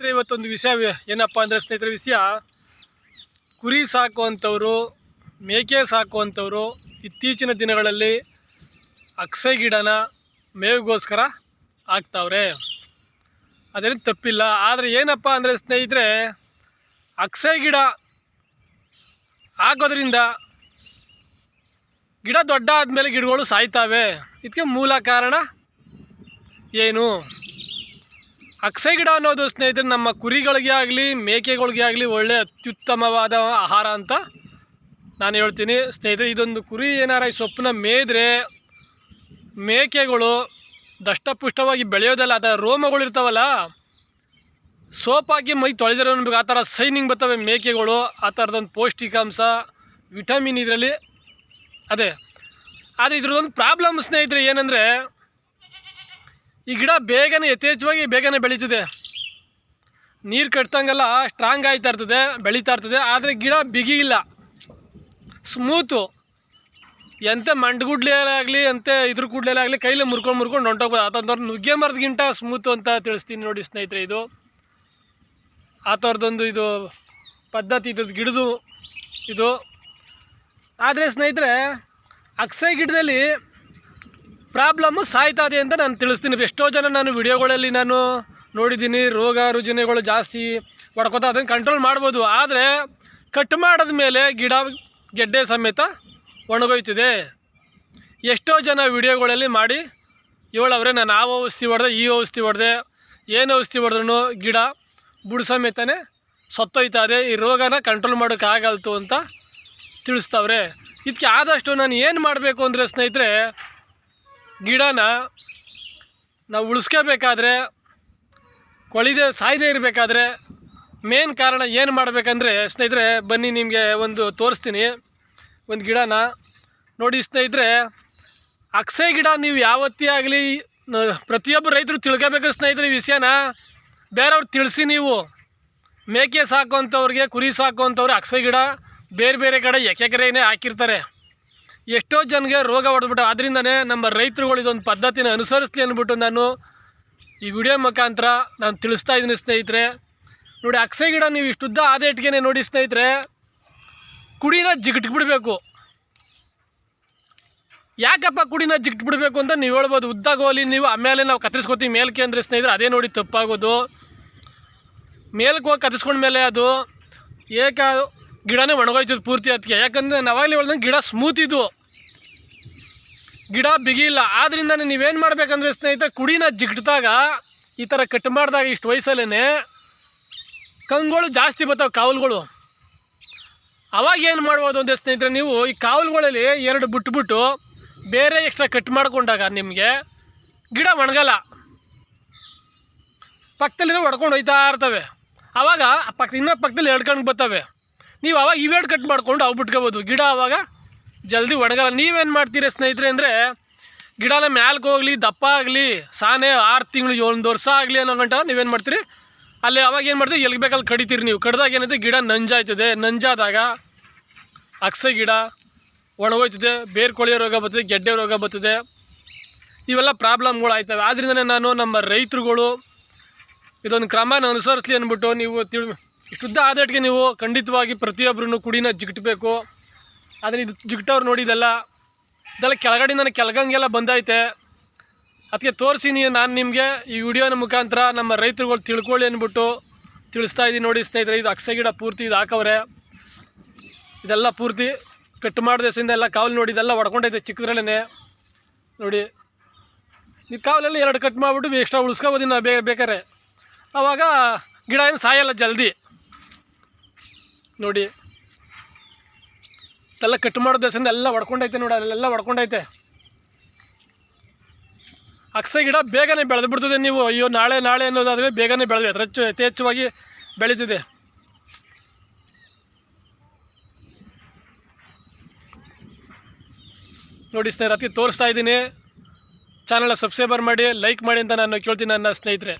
ಸ್ನೇಹಿತರೆ, ಇವತ್ತೊಂದು ವಿಷಯ ಏನಪ್ಪ ಅಂದರೆ ಸ್ನೇಹಿತರೆ, ವಿಷಯ ಕುರಿ ಸಾಕುವಂಥವರು, ಮೇಕೆ ಸಾಕುವಂಥವರು ಇತ್ತೀಚಿನ ದಿನಗಳಲ್ಲಿ ಅಕ್ಸೈ ಗಿಡನ ಮೇವಿಗೋಸ್ಕರ ಹಾಕ್ತಾವ್ರೆ. ಅದೇನು ತಪ್ಪಿಲ್ಲ. ಆದರೆ ಏನಪ್ಪ ಅಂದರೆ ಸ್ನೇಹಿತರೆ ಅಕ್ಸೆ ಗಿಡ ಹಾಕೋದ್ರಿಂದ ಗಿಡ ದೊಡ್ಡ ಆದಮೇಲೆ ಗಿಡಗಳು ಸಾಯ್ತಾವೆ. ಇದಕ್ಕೆ ಮೂಲ ಕಾರಣ ಏನು? ಅಕ್ಸೈ ಗಿಡ ಅನ್ನೋದು ಸ್ನೇಹಿತರೆ, ನಮ್ಮ ಕುರಿಗಳಿಗೆ ಆಗಲಿ, ಮೇಕೆಗಳಿಗೆ ಆಗಲಿ ಒಳ್ಳೆ ಅತ್ಯುತ್ತಮವಾದ ಆಹಾರ ಅಂತ ನಾನು ಹೇಳ್ತೀನಿ. ಸ್ನೇಹಿತರೆ, ಇದೊಂದು ಕುರಿ ಏನಾರ ಈ ಸೊಪ್ಪನ್ನ ಮೇದ್ರೆ ಮೇಕೆಗಳು ದಷ್ಟಪುಷ್ಟವಾಗಿ ಬೆಳೆಯೋದಲ್ಲ, ಅದರ ರೋಮಗಳು ಇರ್ತಾವಲ್ಲ ಸೋಪ್ ಹಾಕಿ ಮೈ ತೊಳೆದಿರೋ ಅನ್ಬೇಕು ಆ ಥರ ಸೈನಿಂಗ್ ಬರ್ತವೆ ಮೇಕೆಗಳು, ಆ ಥರದೊಂದು ಪೌಷ್ಟಿಕಾಂಶ, ವಿಟಮಿನ್ ಇದರಲ್ಲಿ. ಅದೇ, ಆದರೆ ಇದ್ರದ್ದೊಂದು ಪ್ರಾಬ್ಲಮ್ ಸ್ನೇಹಿತರೆ ಏನಂದರೆ ಈ ಗಿಡ ಬೇಗನೆ ಯಥೇಚ್ಛವಾಗಿ ಬೇಗನೆ ಬೆಳೀತದೆ. ನೀರು ಕಟ್ತಂಗೆಲ್ಲ ಸ್ಟ್ರಾಂಗ್ ಆಯ್ತಾ ಇರ್ತದೆ, ಬೆಳೀತಾ ಇರ್ತದೆ, ಆದರೆ ಗಿಡ ಬಿಗಿ ಇಲ್ಲ. ಸ್ಮೂತು ಎಂಥ ಮಂಡ್ಗುಡ್ಲೇಲಾಗಲಿ ಎಂತ ಇದ್ರ ಕೂಡ್ಲೇಲಾಗಲಿ ಕೈಲಿ ಮುರ್ಕೊಂಡು ಮುರ್ಕೊಂಡು ಹೊಂಟೋಗ್ಬೋದು. ಆತಂದವ್ರು ನುಗ್ಗೆ ಮರದಗಿಂತ ಸ್ಮೂತು ಅಂತ ತಿಳಿಸ್ತೀನಿ ನೋಡಿ ಸ್ನೇಹಿತರೆ ಇದು. ಆ ಥರದೊಂದು ಇದು ಪದ್ಧತಿ ಇದ್ರದ್ದು ಗಿಡದು ಇದು. ಆದರೆ ಸ್ನೇಹಿತರೆ ಅಕ್ಸೈ ಗಿಡದಲ್ಲಿ ಪ್ರಾಬ್ಲಮ್ಮು ಸಾಯ್ತಾ ಇದೆ ಅಂತ ನಾನು ತಿಳಿಸ್ತೀನಿ. ಎಷ್ಟೋ ಜನ ನಾನು ವಿಡಿಯೋಗಳಲ್ಲಿ ನಾನು ನೋಡಿದ್ದೀನಿ, ರೋಗ ರುಜಿನಗಳು ಜಾಸ್ತಿ ಹೊಡ್ಕೋತಾ ಅದನ್ನು ಕಂಟ್ರೋಲ್ ಮಾಡ್ಬೋದು. ಆದರೆ ಕಟ್ ಮಾಡಿದ ಮೇಲೆ ಗಿಡ, ಗೆಡ್ಡೆ ಸಮೇತ ಒಣಗೋಯ್ತಿದೆ. ಎಷ್ಟೋ ಜನ ವಿಡಿಯೋಗಳಲ್ಲಿ ಮಾಡಿ ಏಳವ್ರೆ ನಾನು ಆ ಔಷಧಿ ಹೊಡೆದೆ, ಈ ಔಷಧಿ ಹೊಡೆದೆ, ಏನು ಔಷಧಿ ಹೊಡೆದ್ರೂ ಗಿಡ ಬುಡ ಸಮೇತನೇ ಇದೆ ಈ ರೋಗನ ಕಂಟ್ರೋಲ್ ಮಾಡೋಕ್ಕಾಗಲ್ತು ಅಂತ ತಿಳಿಸ್ತವ್ರೆ. ಇದಕ್ಕೆ ಆದಷ್ಟು ನಾನು ಏನು ಮಾಡಬೇಕು ಅಂದರೆ ಸ್ನೇಹಿತರೆ ಗಿಡನ ನಾವು ಉಳಿಸ್ಕೋಬೇಕಾದ್ರೆ, ಕೊಳಿದೆ ಸಾಯದೇ ಇರಬೇಕಾದ್ರೆ, ಮೇನ್ ಕಾರಣ ಏನು ಮಾಡಬೇಕಂದ್ರೆ, ಸ್ನೇಹಿತರೆ, ಬನ್ನಿ ನಿಮಗೆ ಒಂದು ತೋರಿಸ್ತೀನಿ. ಒಂದು ಗಿಡನ. ನೋಡಿ ಸ್ನೇಹಿತರೆ, ಅಕ್ಸೆ ಗಿಡ ನೀವು ಯಾವತ್ತೇ ಆಗಲಿ ಪ್ರತಿಯೊಬ್ಬ ರೈತರು ತಿಳ್ಕೋಬೇಕು ಸ್ನೇಹಿತರೆ ವಿಷಯನ. ಬೇರೆಯವ್ರು ತಿಳಿಸಿ ನೀವು. ಮೇಕೆ ಸಾಕುವಂಥವ್ರಿಗೆ, ಕುರಿ ಸಾಕುವಂಥವ್ರು ಅಕ್ಸೆ ಗಿಡ, ಬೇರೆ ಬೇರೆ ಕಡೆ ಎಕೆಕರೆಯೇ ಹಾಕಿರ್ತಾರೆ. ಎಷ್ಟೋ ಜನಗೆ ರೋಗ ಹೊಡೆದ್ಬಿಟ್ಟು ಅದರಿಂದನೇ ನಮ್ಮ ರೈತರುಗಳು ಇದೊಂದು ಪದ್ಧತಿನ ಅನುಸರಿಸ್ಲಿ ಅಂದ್ಬಿಟ್ಟು ನಾನು ಈ ವಿಡಿಯೋ ಮುಖಾಂತರ ನಾನು ತಿಳಿಸ್ತಾ ಇದ್ದೀನಿ ಸ್ನೇಹಿತರೆ. ನೋಡಿ ಅಕ್ಸೆ ಗಿಡ ನೀವು ಇಷ್ಟುದ್ದ ಆದ ಇಟ್ಗೆನೆ ನೋಡಿ ಸ್ನೇಹಿತರೆ, ಕುಡಿನ ಜಿಗಿಟ್ಬಿಡ್ಬೇಕು. ಯಾಕಪ್ಪ ಕುಡಿನ ಜಿಗಿಟ್ಬಿಡ್ಬೇಕು ಅಂತ ನೀವು ಹೇಳ್ಬೋದು. ಉದ್ದಾಗೋಲಿ ನೀವು ಆಮೇಲೆ ನಾವು ಕತ್ತರಿಸ್ಕೊತೀವಿ ಮೇಲ್ಕೆ ಅಂದರೆ ಸ್ನೇಹಿತರೆ, ಅದೇ ನೋಡಿ ತಪ್ಪಾಗೋದು. ಮೇಲ್ಕೆ ಹೋಗಿ ಕತ್ತರಿಸ್ಕೊಂಡ್ಮೇಲೆ ಅದು ಏಕ ಗಿಡನೇ ಒಣಗೋಯ್ತದೆ ಪೂರ್ತಿ ಅದಕ್ಕೆ. ಯಾಕಂದರೆ ನಾವಾಗಲೇ ಹೇಳ್ದಂಗೆ ಗಿಡ ಸ್ಮೂತ್ ಇದು. ಗಿಡ ಬಿಗಿಲ್ಲ ಆದ್ರಿಂದ ನೀವೇನು ಮಾಡ್ಬೇಕಂದ್ರೆ ಸ್ನೇಹಿತರೆ, ಕುಡಿನ ಜಿಗಿಟ್ದಾಗ ಈ ಥರ ಕಟ್ ಮಾಡಿದಾಗ ಇಷ್ಟು ವಯಸ್ಸಲ್ಲೇ ಕಂಗುಗಳು ಜಾಸ್ತಿ ಬರ್ತಾವೆ ಕಾವಲುಗಳು. ಅವಾಗ ಏನು ಮಾಡ್ಬೋದು ಅಂದರೆ ಸ್ನೇಹಿತರೆ, ನೀವು ಈ ಕಾವಲುಗಳಲ್ಲಿ ಎರಡು ಬಿಟ್ಬಿಟ್ಟು ಬೇರೆ ಎಕ್ಸ್ಟ್ರಾ ಕಟ್ ಮಾಡ್ಕೊಂಡಾಗ ನಿಮಗೆ ಗಿಡ ಒಣಗಲ್ಲ. ಪಕ್ಕದಲ್ಲಿ ಹೊಡ್ಕೊಂಡು ಹೋಯ್ತಾ ಇರ್ತವೆ. ಆವಾಗ ಆ ಪಕ್ಕ, ಇನ್ನೊಂದು ಪಕ್ಕದಲ್ಲಿ ಎಡ್ಕೊಂಡು ಬರ್ತವೆ ನೀವು ಅವಾಗ ಇವೆರಡು ಕಟ್ ಮಾಡ್ಕೊಂಡು ಅವು ಬಿಟ್ಕೋಬೋದು. ಗಿಡ ಅವಾಗ ಜಲ್ದಿ ಒಣಗಲ್ಲ ನೀವೇನು ಮಾಡ್ತೀರಿ ಸ್ನೇಹಿತರೆ ಅಂದರೆ ಗಿಡನ ಮ್ಯಾಲ್ಗೆ ಹೋಗಲಿ, ದಪ್ಪ ಆಗಲಿ, ಸಾನೆ ಆರು ತಿಂಗಳು ಒಂದು ವರ್ಷ ಆಗಲಿ ಅನ್ನೋ ಗಂಟ ನೀವೇನು ಮಾಡ್ತೀರಿ? ಅಲ್ಲಿ ಅವಾಗ ಏನು ಮಾಡ್ತೀರಿ? ಎಲ್ಲಿ ಬೇಕಲ್ಲಿ ಕಡಿತೀರಿ ನೀವು. ಕಡ್ದಾಗ ಏನೈತೆ? ಗಿಡ ನಂಜಾಯ್ತದೆ. ನಂಜಾದಾಗ ಅಕ್ಸೆ ಗಿಡ ಒಣಗೋಯ್ತದೆ ಬೇರು ಕೊಳೆಯ ರೋಗ ಬರ್ತದೆ, ಗೆಡ್ಡೆ ರೋಗ ಬರ್ತದೆ. ಇವೆಲ್ಲ ಪ್ರಾಬ್ಲಮ್ಗಳು ಆಯ್ತವೆ. ಆದ್ರಿಂದನೇ ನಾನು ನಮ್ಮ ರೈತರುಗಳು ಇದೊಂದು ಕ್ರಮನ ಅನುಸರಿಸಲಿ ಅಂದ್ಬಿಟ್ಟು ನೀವು ತಿಳಿ ಇಷ್ಟುದ್ದ ಆದಟ್ಟಿಗೆ ನೀವು ಖಂಡಿತವಾಗಿ ಪ್ರತಿಯೊಬ್ಬರೂ ಕುಡಿನ ಜಿಗ್ಟಬೇಕು. ಆದರೆ ಇದು ಜಿಗ್ಟವ್ರು ನೋಡಿದೆಲ್ಲ, ಇದೆಲ್ಲ ಕೆಳಗಡೆಯಿಂದ ಕೆಳಗಂಗೆಲ್ಲ ಬಂದೈತೆ. ಅದಕ್ಕೆ ತೋರಿಸಿನಿ ನಾನು ನಿಮಗೆ ಈ ವಿಡಿಯೋನ ಮುಖಾಂತರ ನಮ್ಮ ರೈತರುಗಳು ತಿಳ್ಕೊಳ್ಳಿ ಅಂದ್ಬಿಟ್ಟು ತಿಳಿಸ್ತಾ ಇದ್ದೀನಿ ನೋಡಿ ಸ್ನೇಹಿತರೆ, ಇದು ಅಕ್ಷಯ ಗಿಡ ಪೂರ್ತಿ ಇದು ಹಾಕವ್ರೆ. ಇದೆಲ್ಲ ಪೂರ್ತಿ ಕಟ್ ಮಾಡಿದೆಸಿಂದ ಎಲ್ಲ ಕಾವಲು ನೋಡಿ ಇದೆಲ್ಲ ಹೊಡ್ಕೊಂಡೈತೆ ಚಿಕ್ಕದ್ರಲ್ಲೇ ನೋಡಿ, ಈ ಕಾವಲೆಲ್ಲ ಎರಡು ಕಟ್ ಮಾಡಿಬಿಟ್ಟು ಎಕ್ಸ್ಟ್ರಾ ಉಳಿಸ್ಕೋಬೋದು ನಾವು ಬೇ ಬೇಕಾರೆ. ಆವಾಗ ಗಿಡ ಏನು ಸಾಯಲ್ಲ ಜಲ್ದಿ. ನೋಡಿ ಇದೆಲ್ಲ ಕಟ್ ಮಾಡೋ ದೇಶದಿಂದ ಎಲ್ಲ ಹೊಡ್ಕೊಂಡೈತೆ ನೋಡಿ, ಅಲ್ಲೆಲ್ಲ ಹೊಡ್ಕೊಂಡೈತೆ ಅಕ್ಸೆ ಗಿಡ ಬೇಗನೆ ಬೆಳೆದು ಬಿಡ್ತದೆ ನೀವು. ಅಯ್ಯೋ, ನಾಳೆ ನಾಳೆ ಅನ್ನೋದಾದರೆ ಬೇಗನೆ ಬೆಳೆದು ಹೆಚ್ಚು ಯಥೇಚ್ಛವಾಗಿ ಬೆಳೀತಿದೆ. ನೋಡಿ ಸ್ನೇಹಿತರೆ, ಅತಿ ತೋರಿಸ್ತಾ ಇದ್ದೀನಿ. ಚಾನಲ್ನ ಸಬ್ಸ್ಕ್ರೈಬರ್ ಮಾಡಿ ಲೈಕ್ ಮಾಡಿ ಅಂತ ನಾನು ಕೇಳ್ತೀನಿ ನನ್ನ ಸ್ನೇಹಿತರೆ.